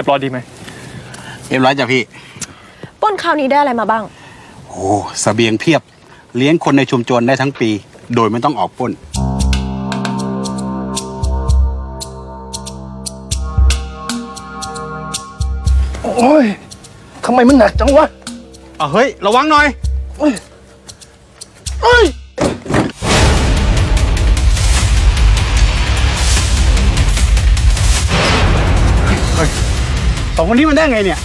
รียบร้อยดีไหมเรียบร้อยจ้ะพี่ ปล้นคราวนี้ได้อะไรมาบ้าง โอ้สเสบียงเพียบ เลี้ยงคนในชุมชนได้ทั้งปี โดยไม่ต้องออกปล้น โอ้ยทำไมมันหนักจังวะ อะเฮ้ย ระวังหน่อย เอ้ย องคนนี้มันได้ไงเนี่ย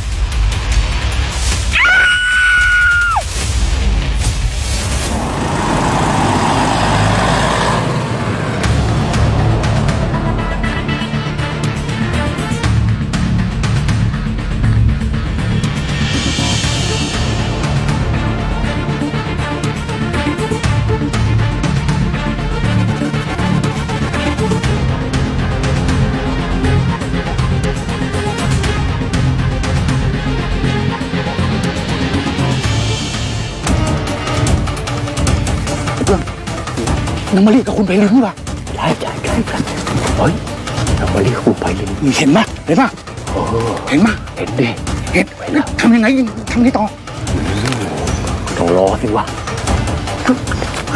น้ำมารีกับคุณไปลินว่ะใช่ใช่ใช่ครับเฮ้ยทำมาเรียกคุณไปเลยมึงเห็นมะเห็นมะโอ้เห็นมะเห็นดิเห็นทำยังไงทำไงต่อต้องรอสิวะ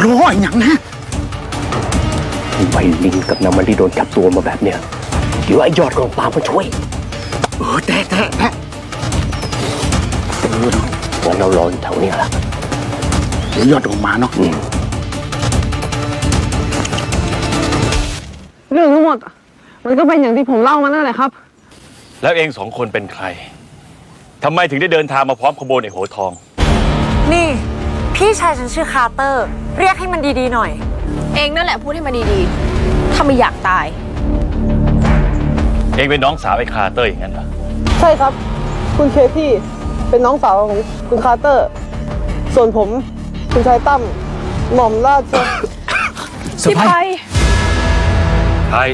รออีกอย่างนะคุณไปลิงกับนางมารีโดนจับตัวมาแบบเนี้ยเดี๋ยวไอ้ยอดกองปราบมาช่วย เออแต่แต่แต่งั้นเรารออยู่แถวเนี้ยละเดี๋ยวยอดออกมาเนาะ มเรื่องทั้งหมดอะมันก็เป็นอย่างที่ผมเล่ามานั่นแหละครับ แล้วเองสองคนเป็นใครทำไมถึงได้เดินทางมาพร้อมขบวนไอ้โหทอง นี่ พี่ชายฉันชื่อคาร์เตอร์ เรียกให้มันดีๆหน่อย เองนั่นแหละพูดให้มันดีๆ ถ้าไม่อยากตาย เองเป็นน้องสาวไอ้คาร์เตอร์อย่างนั้นเหรอใช่ครับ คุณเคที่เป็นน้องสาวของคุณคาร์เตอร์ ส่วนผม คุณชายตั้มหม่อมราช พี่ไพ ไทย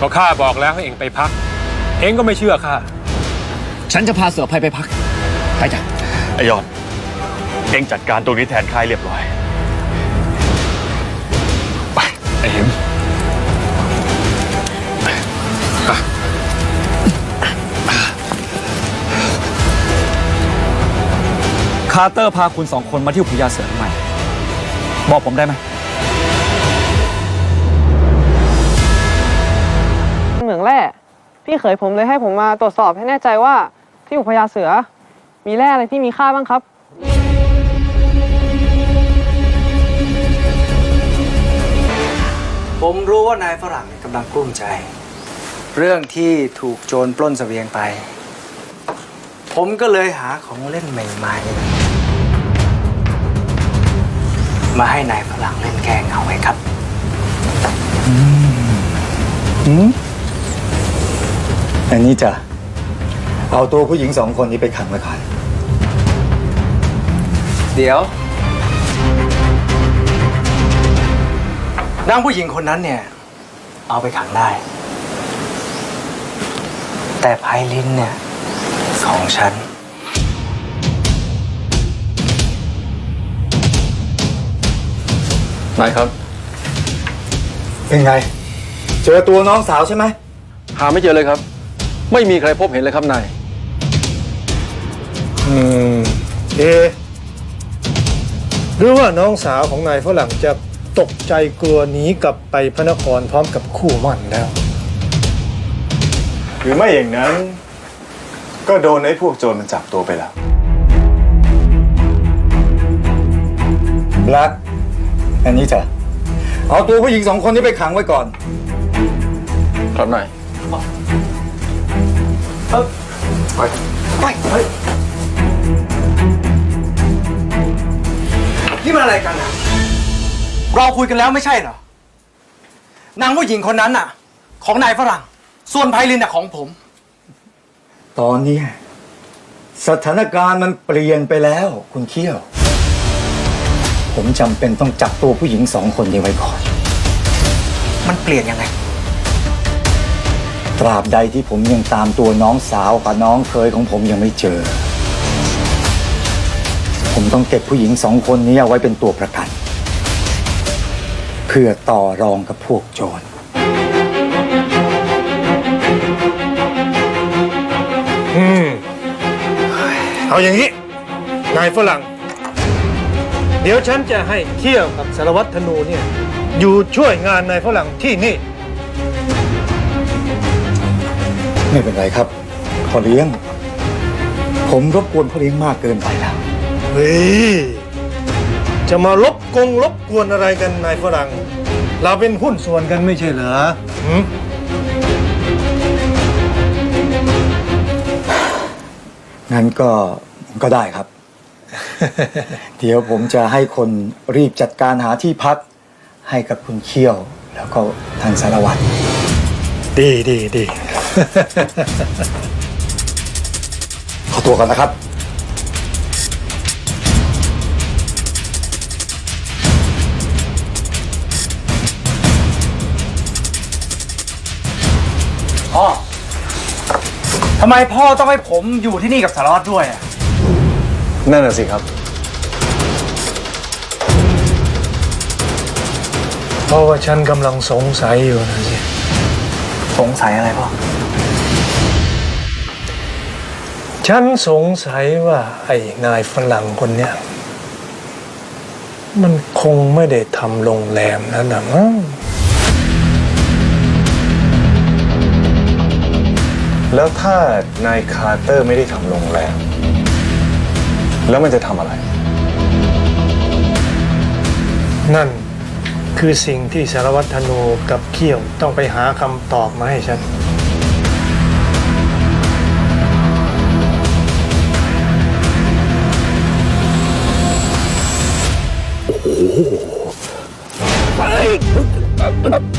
ก็ข้าบอกแล้วให้เองไปพัก เองก็ไม่เชื่อข้า ฉันจะพาเสือภัยไปพัก ไปจ้ะไอ้ยอดเองจัดการตรงนี้แทนค่ายเรียบร้อย ไปไอ้เห็มคาร์เตอร์พาคุณสองคนมาที่อุทยานเสือทำไมบอกผมได้ไหม แร่พี่เขยผมเลยให้ผมมาตรวจสอบให้แน่ใจว่าที่อุพยาเสือ มีแร่อะไรที่มีค่าบ้างครับ ผมรู้ว่านายฝรั่งกำลังกลุ้มใจ เรื่องที่ถูกโจรปล้นเสบียงไป ผมก็เลยหาของเล่นใหม่ๆ มาให้นายฝรั่งเล่นแกล้งเอาไว้ครับอั นนี้จะเอาตัวผู้หญิงสองคนนี้ไปขังไว้ก่อนเดี๋ยวนางผู้หญิงคนนั้นเนี่ย เอาไปขังได้ แต่ไพลินเนี่ยของฉันนายครับ เป็นไง เจอตัวน้องสาวใช่ไหม หาไม่เจอเลยครับ ไม่มีใครพบเห็นเลยครับนาย อืมเอะหรือว่าน้องสาวของนายฝรั่งจะตกใจกลัวหนีกลับไปพระนครพร้อมกับคู่หมั่นแล้ว หรือไม่อย่างนั้น ก็โดนไอ้พวกโจรมันจับตัวไปแล้วบลัก อันนี้จะเอาตัวผู้หญิงสองคนนี้ไปขังไว้ก่อน ครับนา ยนี่มันอะไรกันอะเราคุยกันแล้วไม่ใช่เหรอ นางผู้หญิงคนนั้นน่ะ ของนายฝรั่ง ส่วนไพลินน่ะของผม ตอนนี้ สถานการณ์มันเปลี่ยนไปแล้ว คุณเขี้ยว ผมจำเป็นต้องจับตัวผู้หญิงสองคนนี้ไว้ก่อน มันเปลี่ยนยังไง ตราบใดที่ผมยังตามตัวน้องสาวกับน้องเคยของผมยังไม่เจอ ผมต้องเก็บผู้หญิงสองคนนี้เอาไว้เป็นตัวประกัน เพื่อต่อรองกับพวกโจรเอาอย่างนี้ นายฝรั่ง เดี๋ยวฉันจะให้เที่ยวกับสารวัตรธนูเนี่ย อยู่ช่วยงานนายฝรั่งที่นี่ ไม่เป็นไรครับพ่อเลี้ยง ผมรบกวนพ่อเลี้ยงมากเกินไปแล้วเฮ้ยจะมาลบกงลบกวนอะไรกันนายฝรั่ง เราเป็นหุ้นส่วนกันไม่ใช่เหรอหืมงั้นก็ก็ได้ครับ เดี๋ยวผมจะให้คนรีบจัดการหาที่พัก ให้กับคุณเขี้ยว แล้วก็ทางสารวัตร ดีดีดีขอตัวก่อนนะครับ พ่อทำไมพ่อต้องให้ผมอยู่ที่นี่กับสารวัตรด้วยอะนั่นน่ะสิครับ เพราะว่าฉันกำลังสงสัยอยู่นะสิส งสัยอะไรพ่อฉันสงสัยว่า ไอ้นายฝรั่งคนเนี้ย มันคงไม่ได้ทำโรงแรมนั่นนะมั้งแล้วถ้านายคาร์เตอร์ไม่ได้ทำโรงแรม แล้วมันจะทำอะไร นั่น คือสิ่งที่สารวัตรธนูกับเขี้ยวต้องไปหาคำตอบมาให้ฉัน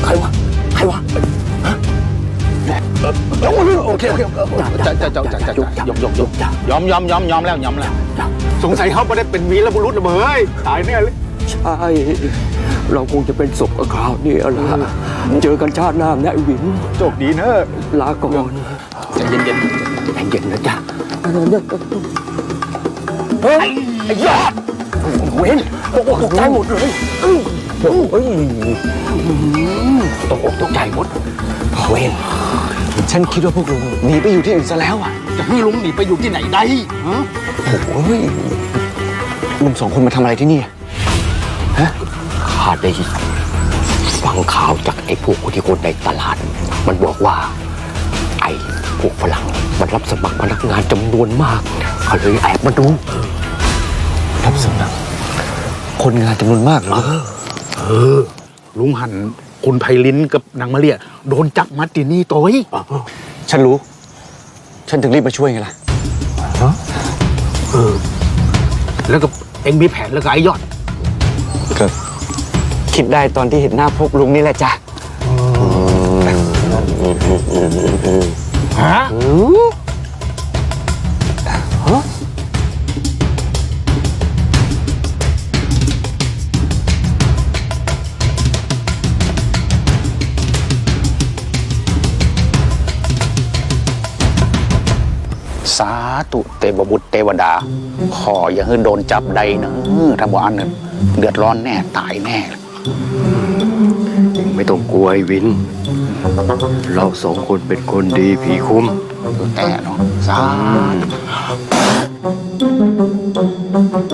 ใครวะ ใครวะโอเคโอเคจะจะจะจะจะยกยกยกยอมยอมยอมยอมแล้วยอมแล้ว สงสัยเขาไม่ได้เป็นวีรบุรุษนะเบยตายแน่เลย ใช่ เราคงจะเป็นศพกับคราวนี้ละเจอกันชาติหน้านะไอ้หวินโชคดีเนอะลาก่อนใจเย็นเย็นใจเย็นนะจ๊ะเฮ้ยไอ้ยอดเว้นตกอกตกใจหมดเลยเอ้ยเอ้ยตกอกตกใจหมดเว้นฉันคิดว่าพวกลุงหนีไปอยู่ที่อื่นซะแล้วอะจะให้ลุงหนีไปอยู่ที่ไหนได้ฮะโอ้ยลุงสองคนมาทำอะไรที่นี่อะฮะ ข้าได้ฟังข่าวจากไอ้พวกที่คนในตลาด มันบอกว่า ไอ้พวกฝรั่งมันรับสมัครพนักงานจำนวนมากก็เลยแอบมาดูรับสมัครคนงานจำนวนมากเหรอเออลุงหันคุณไพลินกับนางมะเรียโดนจับมัดที่นี่ตัวฉันรู้ ฉันถึงรีบมาช่วยไงล่ะแล้วก็เอ็งมีแผนแล้วก็ไอ้ยอดก็ คิดได้ตอนที่เห็นหน้าพวกลุงนี่แหละจ้ะฮะสาธุเทวบุตรเทวดา ขออย่าให้โดนจับใดนะถ้าบ่อันนั้นเดือดร้อนแน่ ตายแน่ ไม่ต้องกลัวไอ้วิน เราสองคนเป็นคนดีผีคุ้ม แต่เนาะสาธุ